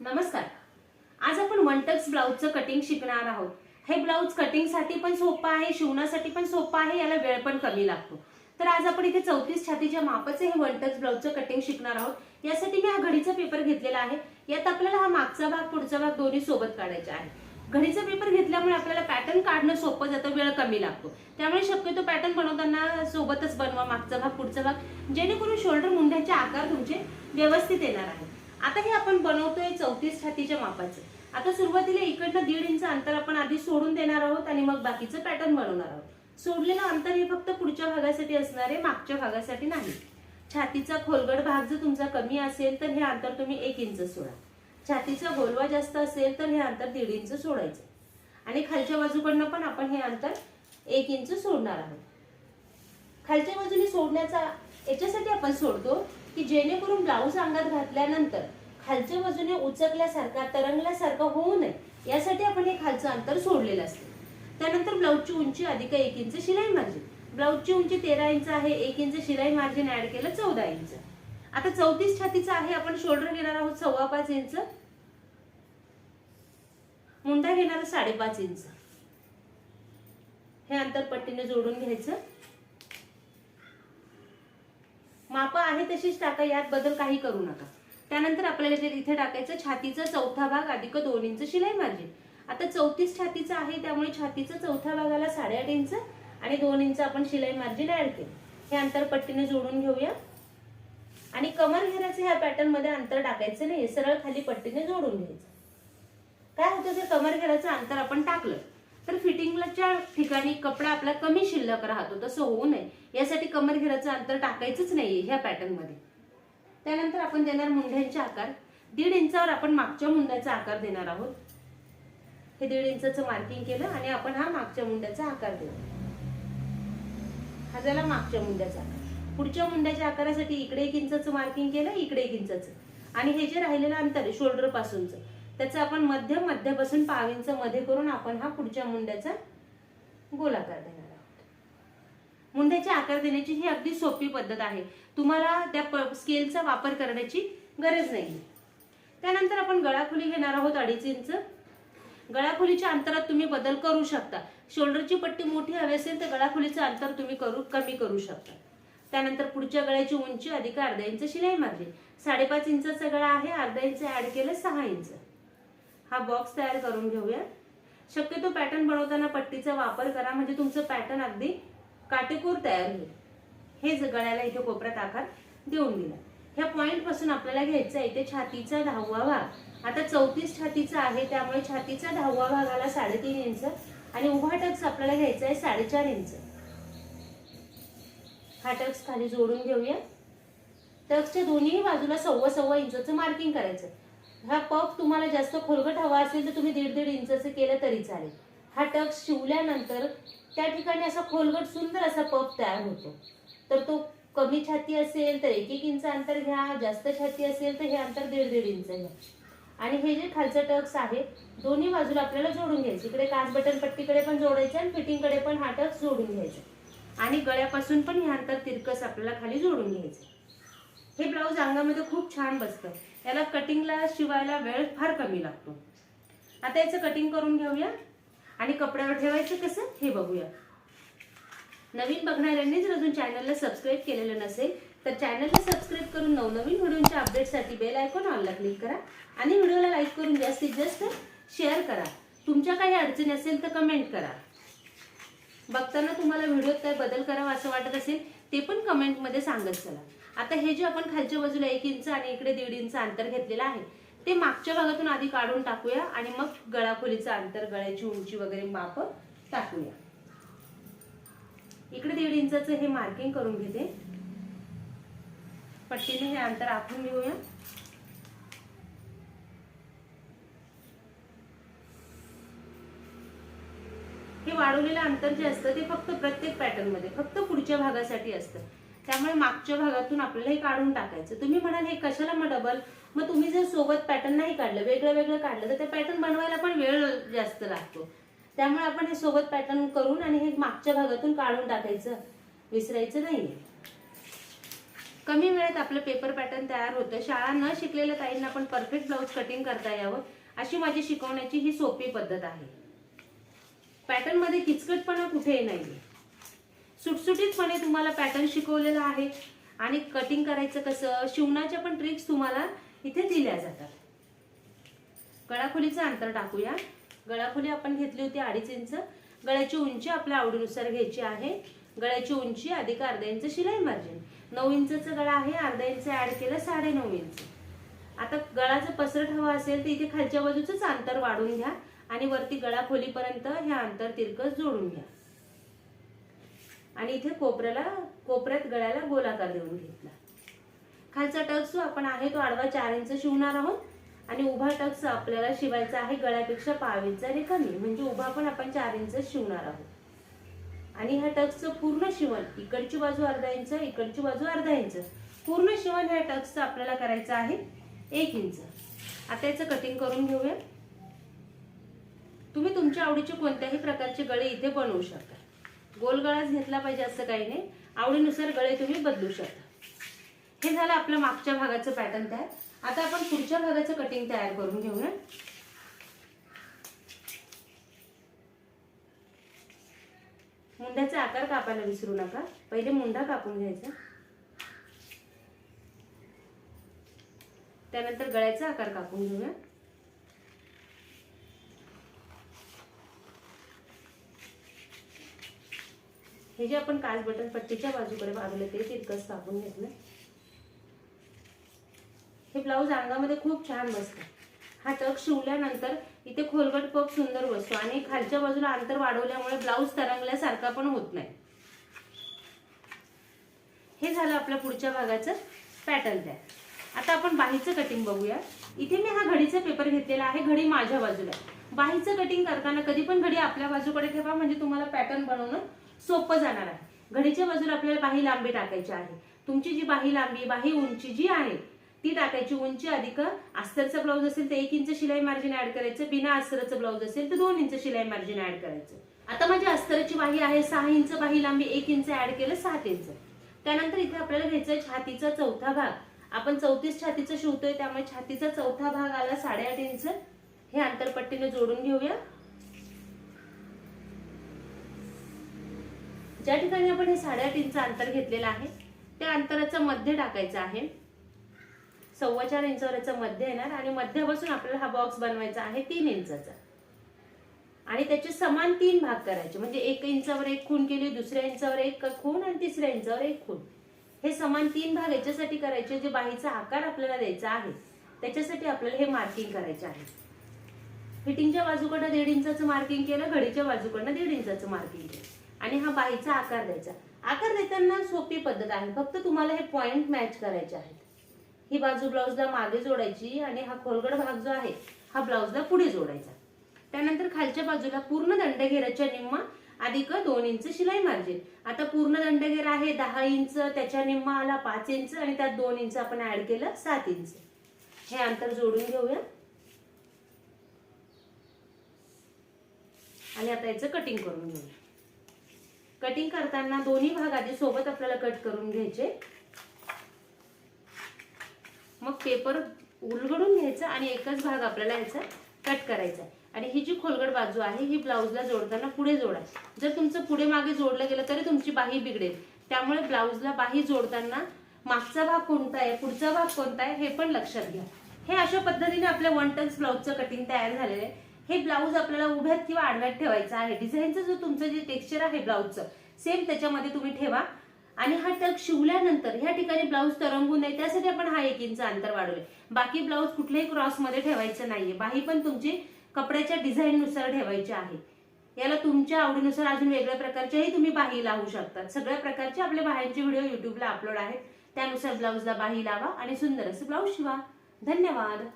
नमस्कार. आज आपण वन टक्स ब्लाऊजचं कटिंग शिकणार आहोत. हे ब्लाऊज कटिंगसाठी पण सोपं आहे शिवण्यासाठी पण सोपं आहे याला वेळ पण कमी लागतो. तर आज आपण इथे चौतीस छातीच्या मापाचे हे वन टक्स ब्लाऊजचं कटिंग शिकणार आहोत. यासाठी मी हा घडीचा पेपर घेतलेला आहे. यात आपल्याला हा मागचा भाग पुढचा भाग दोन्ही सोबत काढायचा आहे. घडीचा पेपर घेतल्यामुळे आपल्याला पॅटर्न काढणं सोपं जातं वेळ कमी लागतो. त्यामुळे शक्यतो पॅटर्न बनवताना सोबतच बनवा मागचा भाग पुढचा भाग. जेणेकरून शोल्डर मुंड्याचे आकार तुमचे व्यवस्थित येणार आहे आता हे आपण बनवतोय चौतीस छातीच्या मापाचं. आता सुरुवातीला इकडनं दीड इंच अंतर आपण आधी सोडून देणार आहोत आणि मग बाकीचं पॅटर्न बनवणार आहोत. सोडलेलं अंतर हे फक्त पुढच्या भागासाठी असणार आहे मागच्या भागासाठी नाही. छातीचा खोलगड भाग जर तुमचा कमी असेल तर हे अंतर तुम्ही एक इंच सोडा. छातीचा गोलवा जास्त असेल तर हे अंतर दीड इंच सोडायचं. आणि खालच्या बाजूकडनं पण आपण हे अंतर एक इंच सोडणार आहोत. खालच्या बाजूने सोडण्याचा याच्यासाठी आपण सोडतो की जेणेकरून ब्लाऊज अंगात घातल्यानंतर खालच्या बाजूने उचकल्यासारखा तरंगल्यासारखा होऊ नये. यासाठी आपण हे खालचं अंतर सोडलेलं असतं. त्यानंतर ब्लाऊजची उंची अधिक एक इंच शिलाई मार्जिन ब्लाऊजची उंची तेरा इंच आहे एक इंच शिलाई मार्जिन ऍड केलं चौदा इंच. आता चौतीस छातीचं आहे आपण शोल्डर घेणार आहोत सव्वा पाच इंच. मुंडा घेणार साडेपाच इंच. हे अंतर पट्टीने जोडून घ्यायचं. माप आहे तशीच टाका यात बदल काही करू नका. त्यानंतर आपल्याला जे इथे टाकायचं छातीचा चौथा भाग अधिक दोन इंच शिलाई मार्जिन. आता चौतीस छातीचं आहे त्यामुळे छातीचा चौथ्या भागाला साडेआठ इंच आणि दोन इंच आपण शिलाई मार्जिन ऍड केलं. हे अंतर पट्टीने जोडून घेऊया. आणि कमर घेण्याचं ह्या पॅटर्नमध्ये अंतर टाकायचं नाही सरळ खाली पट्टीने जोडून घ्यायचं. काय होतं जर कमर घेण्याचं अंतर आपण टाकलं. तर फिटिंगच्या ठिकाणी कपडा आपला कमी शिल्लक राहतो तसं होऊ नये. यासाठी कमर घेण्याचं अंतर टाकायचंच नाहीये ह्या पॅटर्नमध्ये त्यानंतर आपण देणार मुंड्यांचे आकार. दीड इंचावर आपण मागच्या मुंड्याचा आकार देणार आहोत. हे दीड इंचाचं मार्किंग केलं आणि आपण हा मागच्या मुंड्याचा आकार देऊ हा झाला मागच्या मुंड्याचा आकार. पुढच्या मुंड्याच्या आकारासाठी इकडे एक इंचाचं मार्किंग केलं इकडे एक इंचाचं. आणि हे जे राहिलेलं अंतर आहे शोल्डर पासूनचं त्याचं आपण मध्य मध्यापासून पाव इंच मध्ये करून आपण हा पुढच्या मुंड्याचा गोलाकार देणार आहोत. मुंड्याचे आकार देण्याची ही अगदी सोपी पद्धत आहे. तुम्हाला त्या प- स्केलचा वापर करण्याची गरज नाही त्यानंतर आपण गळाखोली घेणार आहोत अडीच इंच. गळाखोलीच्या अंतरात तुम्ही बदल करू शकता. शोल्डरची पट्टी मोठी हवी असेल तर गळाखोलीचं अंतर तुम्ही करू कमी करू शकता. त्यानंतर पुढच्या गळ्याची उंची अधिक अर्धा इंच शिलाई मारली. साडेपाच इंचाचा गळा आहे अर्धा इंच ऍड केलं सहा इंच. हा बॉक्स तयार करून घेऊया. शक्यतो पॅटर्न बनवताना पट्टीचा वापर करा म्हणजे तुमचं पॅटर्न अगदी काटेकोर तयार होईल. हेच गळ्याला इथे कोपऱ्यात आकार देऊन दिला. ह्या पॉइंटपासून आपल्याला घ्यायचा आहे इथे छातीचा दहावा भाग. आता चौतीस छातीचा आहे त्यामुळे छातीचा दहावा भागाला साडेतीन इंच आणि उभा टक्स आपल्याला घ्यायचा आहे साडेचार इंच. हा टक्स खाली जोडून घेऊया. टक्सच्या दोन्ही बाजूला सव्वा सव्वा इंचाचं मार्किंग करायचं. हा पफ तुम्हाला जास्त खोलगट हवा असेल तर तुम्ही दीड दीड इंचचं केलं तरी चालेल. हा टक्स शिवल्यानंतर त्या ठिकाणी असा खोलगट सुंदर असा पफ तयार होतो. तर तो कमी छाती असेल तर एक एक इंच अंतर घ्या जास्त छाती असेल तर हे अंतर दीड दीड इंच घ्या. आणि हे जे खालचं टक्स आहे दोन्ही बाजूला आपल्याला जोडून घ्यायचं. इकडे काच बटन पट्टीकडे पण जोडायचं आणि फिटिंगकडे पण हा टक्स जोडून घ्यायचा. आणि गळ्यापासून पण हे अंतर तिरकस आपल्याला खाली जोडून घ्यायचं. हे ब्लाऊज अंगामध्ये खूप छान बसतं. याला कटिंगला शिवायला वेळ फार कमी लागतो. आता याचं कटिंग करून घेऊया. आणि कपड्यावर ठेवायचं कसं? हे बघूया. नवीन बघणाऱ्यांनी जर अजून चॅनलला सबस्क्राईब केलेलं नसेल तर चॅनलला सबस्क्राईब करून नवनवीन व्हिडिओच्या अपडेटसाठी बेल आयकॉन ऑनला क्लिक करा. आणि व्हिडिओला लाईक करून जास्तीत जास्त शेअर करा. तुमच्या काही अडचणी असेल तर कमेंट करा. बघताना तुम्हाला व्हिडिओत काय बदल करावा असं वाटत असेल ते पण कमेंटमध्ये सांगत चला. आता हे जे आपण खालच्या बाजूला एक इंच आणि इकडे दीड इंच अंतर घेतलेलं आहे ते मागच्या भागातून आधी काढून टाकूया आणि मग गळाखोलीचं अंतर गळ्याची उंची वगैरे माप टाकूया. इकडे दीड इंचाचं हे मार्किंग करून घेते. पट्टीने हे अंतर आखून घेऊया. हे वाढवलेलं अंतर जे असतं ते फक्त प्रत्येक पॅटर्नमध्ये फक्त पुढच्या भागासाठी असतं. त्यामुळे मागच्या भागातून आपल्याला हे काढून टाकायचं. तुम्ही म्हणाल हे कशाला मग डबल मग तुम्ही जर सोबत पॅटर्न नाही काढलं वेगळं वेगळं काढलं तर ते पॅटर्न बनवायला पण वेळ जास्त लागतो. त्यामुळे आपण हे सोबत पॅटर्न करून आणि हे मागच्या भागातून काढून टाकायचं. विसरायचं नाहीये. कमी वेळेत आपलं पेपर पॅटर्न तयार होतं. शाळा न शिकलेल्या ताईंना पण परफेक्ट ब्लाऊज कटिंग करता यावं अशी माझी शिकवण्याची ही सोपी पद्धत आहे. पॅटर्नमध्ये किचकटपणा कुठेही नाही सुटसुटीतपणे तुम्हाला पॅटर्न शिकवलेला आहे. आणि कटिंग करायचं कसं शिवणाच्या पण ट्रिक्स तुम्हाला इथे दिल्या जातात. गळाखोलीचं अंतर टाकूया. गळाखोली आपण घेतली होती अडीच इंच. गळ्याची उंची आपल्या आवडीनुसार घ्यायची आहे. गळ्याची उंची अधिक अर्धा इंच शिलाई मार्जिन नऊ इंचचं गळा आहे अर्धा इंच ऍड केलं साडे नऊ इंच. आता गळाचं पसरट हवा असेल तर इथे खालच्या बाजूचंच अंतर वाढून घ्या. आणि वरती गळा खोलीपर्यंत हे अंतर तिरकस जोडून घ्या. आणि इथे कोपऱ्याला कोपऱ्यात गळ्याला गोलाकार देऊन घेतला. खालचा टक्स जो आपण आहे तो आडवा चार इंच शिवणार आहोत. आणि उभा टक्स आपल्याला शिवायचा आहे गळ्यापेक्षा पाव इंच कमी. म्हणजे उभा पण आपण चार इंच शिवणार आहोत. आणि ह्या टक्सचं पूर्ण शिवण इकडची बाजू अर्धा इंच इकडची बाजू अर्धा इंच. पूर्ण शिवण ह्या टक्सचं आपल्याला करायचं आहे एक इंच. आता याचं कटिंग करून घेऊया. तुम्ही तुमच्या आवडीचे कोणत्याही प्रकारचे गळे इथे बनवू शकता. गोल गळाच घेतला पाहिजे असं काही नाही. आवडीनुसार गळे तुम्ही बदलू शकता. हे झालं आपलं मागच्या भागाचं पॅटर्न तयार. आता आपण पुढच्या भागाचं कटिंग तयार करून घेऊया मुंड्याचा आकार कापायला विसरू नका. पहिले मुंडा कापून घ्यायचा. त्यानंतर गळ्याचा आकार कापून घेऊया. हे जे आपण काच बटन पट्टीच्या बाजूकडे वागलं ते तितकंच कापून घेतलं हे ब्लाऊज अंगामध्ये खूप छान बसतं. हा टक शिवल्यानंतर इथे खोलगट पप सुंदर बसतो आणि खालच्या बाजूला अंतर वाढवल्यामुळे ब्लाऊज तरंगल्यासारखा पण होत नाही. हे झालं आपल्या पुढच्या भागाचं पॅटर्न तयार आता आपण बाहीचं कटिंग बघूया. इथे मी हा घडीचा पेपर घेतलेला आहे घडी माझ्या बाजूला बाहीचं कटिंग करताना कधी पण घडी आपल्या बाजूकडे ठेवा म्हणजे तुम्हाला पॅटर्न बनवणं सोपं जाणार आहे. घडीच्या बाजूला आपल्याला बाही लांबी टाकायची आहे. तुमची जी बाही लांबी बाही उंची जी आहे ती टाकायची. उंची अधिक अस्तरचा ब्लाऊज असेल तर एक इंच शिलाई मार्जिन ऍड करायचं. बिना अस्तरचं ब्लाऊज असेल तर दोन इंच शिलाई मार्जिन ऍड करायचं. आता माझी अस्तरची बाही आहे सहा इंच बाही लांबी एक इंच ऍड केलं सात इंच. त्यानंतर इथे आपल्याला घ्यायचं छातीचा चौथा भाग. आपण चौतीस छातीचं शिवतोय त्यामुळे छातीचा चौथा भाग आला साडेआठ इंच. हे अंतरपट्टीने जोडून घेऊया. ज्या ठिकाणी आपण हे साडेआठ इंच अंतर घेतलेलं आहे त्या अंतराचं मध्य टाकायचं आहे. सव्वा चार इंचावर याचं मध्य येणार आणि मध्यापासून आपल्याला हा बॉक्स बनवायचा आहे तीन इंचाचा. आणि त्याचे समान तीन भाग करायचे म्हणजे एक इंचावर एक खून केली दुसऱ्या इंचावर एक खून आणि तिसऱ्या इंचावर एक खून हे समान तीन भाग याच्यासाठी करायचे जे बाहीचा आकार आपल्याला द्यायचा आहे. त्याच्यासाठी आपल्याला हे मार्किंग करायचे आहे. फिटिंगच्या बाजूकडनं दीड इंचाचं मार्किंग केलं घडीच्या बाजूकडनं दीड इंचाचं मार्किंग केलं. आणि हा बाईचा आकार द्यायचा. आकार देताना सोपी पद्धत आहे. फक्त तुम्हाला हे पॉइंट मॅच करायचे आहेत. ही बाजू ब्लाऊजला मागे जोडायची आणि हा खोलगड भाग जो आहे हा ब्लाऊजला पुढे जोडायचा. त्यानंतर खालच्या बाजूला पूर्ण दंडघेराच्या निम्मा अधिक दोन इंच शिलाई मार्जिन आता पूर्ण दंडघेर आहे दहा इंच त्याच्या निम्मा आला पाच इंच आणि त्यात दोन इंच आपण ऍड केलं सात इंच. हे अंतर जोडून घेऊया. आणि आता याचं कटिंग करून घेऊया. कटिंग करताना दोन्ही भाग आधी सोबत आपल्याला कट करून घ्यायचे. मग पेपर उलगडून घ्यायचा आणि एकच भाग आपल्याला याचा कट करायचा आहे. आणि ही जी खोलगड बाजू आहे ही ब्लाऊजला जोडताना पुढे जोडा. जर तुमचं पुढे मागे जोडलं गेलं तरी तुमची बाही बिघडेल. त्यामुळे ब्लाऊजला बाही जोडताना मागचा भाग कोणता आहे पुढचा भाग कोणता आहे हे पण लक्षात घ्या. हे अशा पद्धतीने आपल्या वन टन्स ब्लाऊजचं कटिंग तयार झालेलं आहे. हे ब्लाऊज आपल्याला उभ्यात किंवा आडव्यात ठेवायचं आहे. डिझाईनचं जो तुमचं जे टेक्स्चर आहे ब्लाऊजचं सेम त्याच्यामध्ये तुम्ही ठेवा. आणि हा टक शिवल्यानंतर ह्या ठिकाणी ब्लाऊज तरंगू नये त्यासाठी आपण हा एक इंच अंतर वाढवले. बाकी ब्लाऊज कुठल्याही क्रॉसमध्ये ठेवायचं नाहीये. बाही पण तुमची कपड्याच्या डिझाईन नुसार ठेवायची आहे. याला तुमच्या आवडीनुसार अजून वेगळ्या प्रकारच्याही तुम्ही बाही लावू शकतात. सगळ्या प्रकारचे आपल्या बाहेरचे व्हिडिओ युट्यूबला अपलोड आहेत. त्यानुसार ब्लाऊजला बाही लावा आणि सुंदर असं ब्लाऊज शिवा. धन्यवाद.